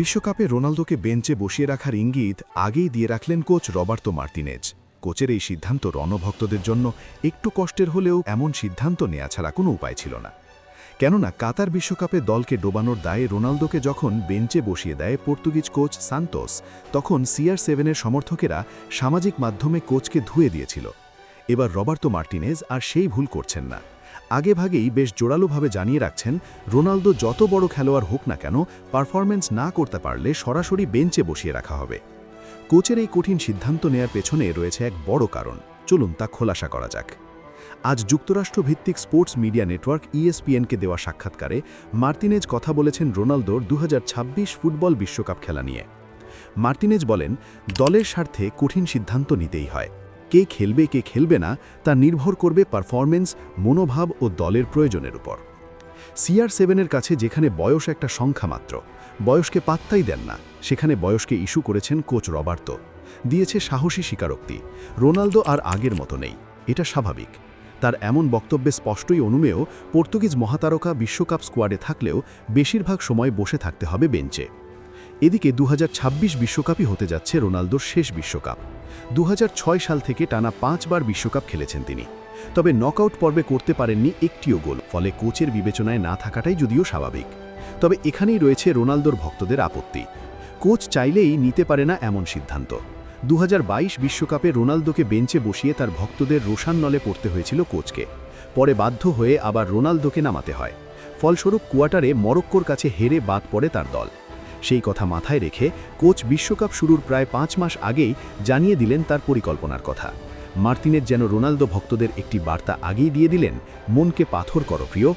বিশ্বকাপে রোনালদোকে বেঞ্চে বসিয়ে রাখার ইঙ্গিত আগেই দিয়ে রাখলেন কোচ রবার্তো মার্টিনেজ। কোচের এই সিদ্ধান্ত রণভক্তদের জন্য একটু কষ্টের হলেও এমন সিদ্ধান্ত নেওয়া ছাড়া কোনো উপায় ছিল না। কেননা কাতার বিশ্বকাপে দলকে ডোবানোর দায়ে রোনালদোকে যখন বেঞ্চে বসিয়ে দেয় পর্তুগিজ কোচ সান্তোস, তখন সিআর সেভেনের সমর্থকেরা সামাজিক মাধ্যমে কোচকে ধুয়ে দিয়েছিল। এবার রবার্তো মার্টিনেজ আর সেই ভুল করছেন না। আগেভাগেই বেশ জোরালোভাবে জানিয়ে রাখছেন, রোনালদো যত বড় খেলোয়াড় হোক না কেন পারফরম্যান্স না করতে পারলে সরাসরি বেঞ্চে বসিয়ে রাখা হবে। কোচের এই কঠিন সিদ্ধান্ত নেয়ার পেছনে রয়েছে এক বড় কারণ। চলুন তা খোলাসা করা যাক। আজ যুক্তরাষ্ট্র ভিত্তিক স্পোর্টস মিডিয়া নেটওয়ার্ক ইএসপিএনকে দেওয়া সাক্ষাৎকারে মার্তিনেজ কথা বলেছেন রোনালদোর দু হাজার ছাব্বিশ ফুটবল বিশ্বকাপ খেলা নিয়ে। মার্টিনেজ বলেন, দলের স্বার্থে কঠিন সিদ্ধান্ত নিতেই হয়। কে খেলবে কে খেলবে না, তা নির্ভর করবে পারফরমেন্স মনোভাব ও দলের প্রয়োজনের উপর। সিআর সেভেনের কাছে যেখানে বয়স একটা সংখ্যা মাত্র, বয়সকে পাত্তাই দেন না, সেখানে বয়সকে ইস্যু করেছেন কোচ রবার্তো। দিয়েছে সাহসী স্বীকারোক্তি, রোনালদো আর আগের মতো নেই, এটা স্বাভাবিক। তার এমন বক্তব্যে স্পষ্টই অনুমেয়, পর্তুগিজ মহাতারকা বিশ্বকাপ স্কোয়াডে থাকলেও বেশিরভাগ সময় বসে থাকতে হবে বেঞ্চে। এদিকে দু বিশ্বকাপই হতে যাচ্ছে রোনালদোর শেষ বিশ্বকাপ। দু হাজার ছয় সাল থেকে টানা পাঁচবার বিশ্বকাপ খেলেছেন তিনি। তবে নকআউট পর্বে করতে পারেননি একটিও গোল, ফলে কোচের বিবেচনায় না থাকাটাই যদিও স্বাভাবিক। তবে এখানেই রয়েছে রোনালদোর ভক্তদের আপত্তি। কোচ চাইলেই নিতে পারে না এমন সিদ্ধান্ত। দু বিশ্বকাপে রোনালদোকে বেঞ্চে বসিয়ে তার ভক্তদের রোশাননলে পড়তে হয়েছিল কোচকে। পরে বাধ্য হয়ে আবার রোনালদোকে নামাতে হয়। ফলস্বরূপ কোয়ার্টারে মরক্কোর কাছে হেরে বাদ পড়ে তার দল। সেই কথা মাথায় রেখে কোচ বিশ্বকাপ শুরুর প্রায় পাঁচ মাস আগেই জানিয়ে দিলেন তার পরিকল্পনার কথা। মার্তিনের যেন রোনালদো ভক্তদের একটি বার্তা আগেই দিয়ে দিলেন, মনকে পাথর করো প্রিয়।